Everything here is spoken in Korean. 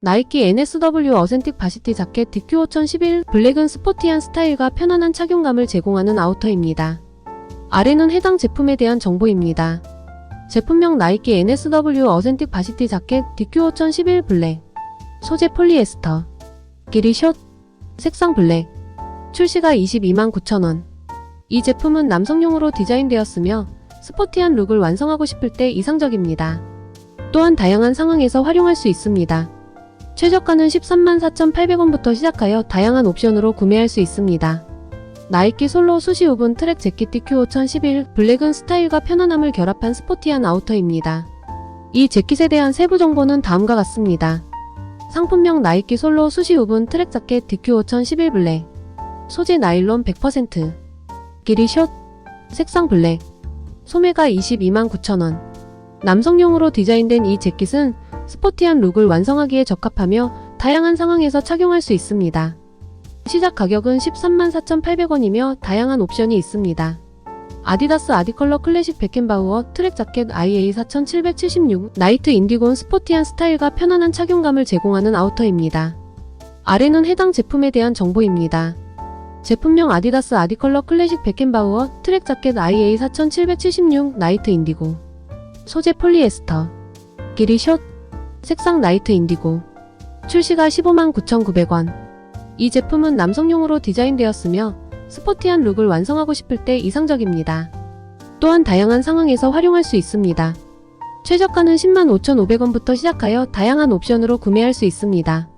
나이키 NSW 어센틱 바시티 자켓 DQ5011 블랙은 스포티한 스타일과 편안한 착용감을 제공하는 아우터입니다. 아래는 해당 제품에 대한 정보입니다. 제품명 나이키 NSW 어센틱 바시티 자켓 DQ5011 블랙 소재 폴리에스터 길이 숏 색상 블랙 출시가 22만 9천원 이 제품은 남성용으로 디자인되었으며 스포티한 룩을 완성하고 싶을 때 이상적입니다. 또한 다양한 상황에서 활용할 수 있습니다. 최저가는 13만 4,800원부터 시작하여 다양한 옵션으로 구매할 수 있습니다. 나이키 솔로 수시 오븐 트랙 재킷 DQ5011 블랙은 스타일과 편안함을 결합한 스포티한 아우터입니다. 이 재킷에 대한 세부 정보는 다음과 같습니다. 상품명 나이키 솔로 수시 오븐 트랙 자켓 DQ5011 블랙 소재 나일론 100% 길이 숏 색상 블랙 소매가 22만 9천원 남성용으로 디자인된 이 재킷은 스포티한 룩을 완성하기에 적합하며 다양한 상황에서 착용할 수 있습니다. 시작 가격은 13만 4,800원이며 다양한 옵션이 있습니다. 아디다스 아디컬러 클래식 백앤바우어 트랙 자켓 IA 4776 나이트 인디고는 스포티한 스타일과 편안한 착용감을 제공하는 아우터입니다. 아래는 해당 제품에 대한 정보입니다. 제품명 아디다스 아디컬러 클래식 백앤바우어 트랙 자켓 IA 4776 나이트 인디고 소재 폴리에스터 길이 숏 색상 나이트 인디고 출시가 15만 9,900원 이 제품은 남성용으로 디자인되었으며 스포티한 룩을 완성하고 싶을 때 이상적입니다. 또한 다양한 상황에서 활용할 수 있습니다. 최저가는 10만 5,500원부터 시작하여 다양한 옵션으로 구매할 수 있습니다.